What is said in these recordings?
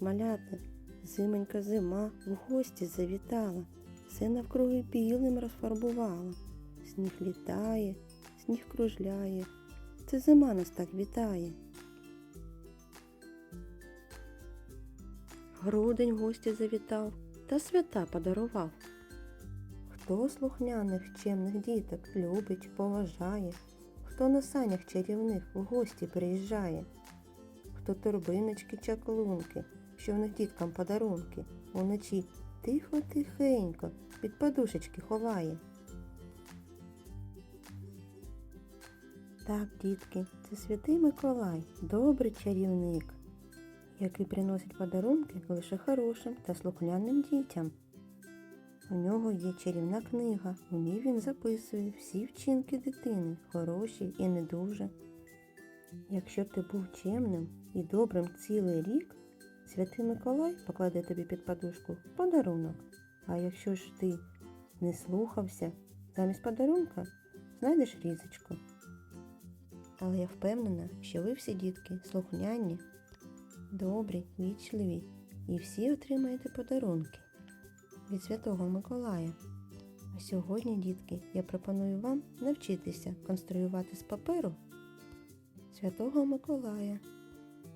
малята, зименька зима в гості завітала, все навкруги білим розфарбувала. Сніг літає, сніг кружляє, це зима нас так вітає. Грудень в гості завітав та свята подарував. Хто слухняних чемних діток любить, поважає, хто на санях чарівних в гості приїжджає, хто торбиночки чаклунки, що в них діткам подарунки, уночі тихо-тихенько під подушечки ховає. Так, дітки, це святий Миколай, добрий чарівник, який приносить подарунки лише хорошим та слухняним дітям. У нього є чарівна книга, у ній він записує всі вчинки дитини, хороші і не дуже. Якщо ти був чемним і добрим цілий рік, святий Миколай покладе тобі під подушку подарунок. А якщо ж ти не слухався, замість подарунка знайдеш різочку. Але я впевнена, що ви всі дітки слухняні, добрі, вічливі і всі отримаєте подарунки від Святого Миколая. А сьогодні, дітки, я пропоную вам навчитися конструювати з паперу Святого Миколая,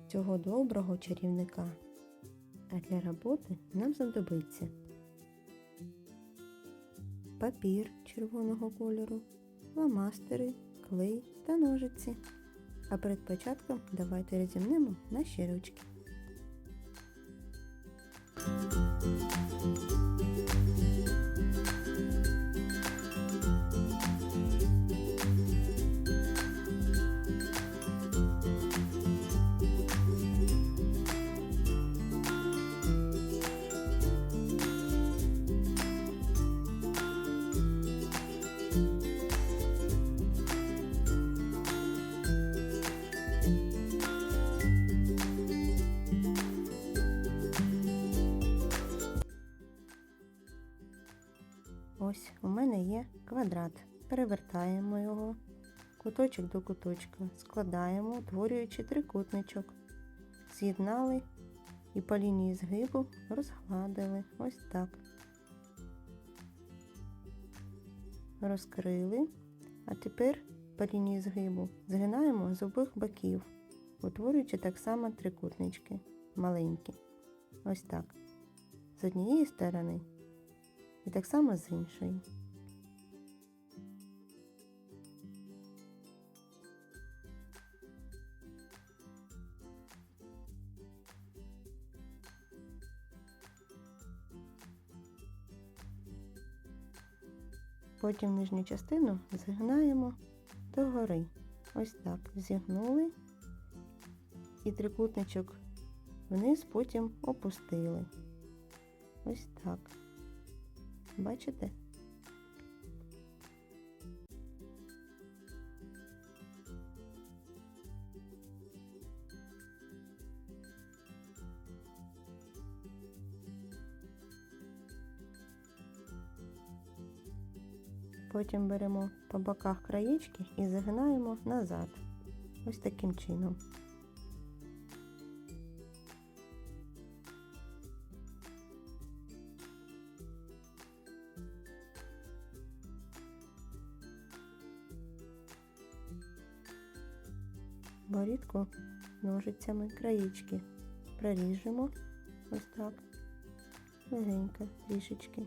цього доброго чарівника. А для роботи нам знадобиться папір червоного кольору, ламастери, клей та ножиці. А перед початком давайте розімнемо наші ручки. Є квадрат. Перевертаємо його куточок до куточка, складаємо, утворюючи трикутничок. З'єднали і по лінії згибу розгладили. Ось так. Розкрили. А тепер по лінії згибу згинаємо з обох боків, утворюючи так само трикутнички маленькі. Ось так. З однієї сторони і так само з іншої. Потім нижню частину згинаємо догори. Ось так. Зігнули і трикутничок вниз потім опустили. Ось так. Бачите? Потім беремо по боках краєчки і загинаємо назад. Ось таким чином. борідку ножицями краєчки. Проріжемо ось так, легенько трішечки.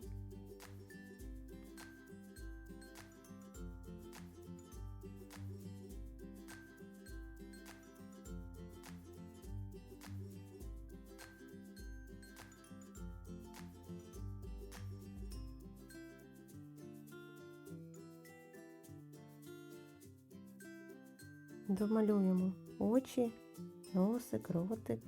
Домалюємо очі, носик, ротик.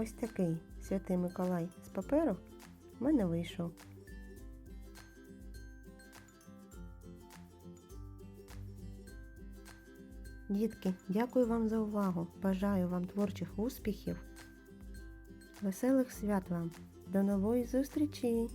Ось такий святий Миколай з паперу в мене вийшов. Дітки, дякую вам за увагу. Бажаю вам творчих успіхів. Веселих свят вам. До нової зустрічі!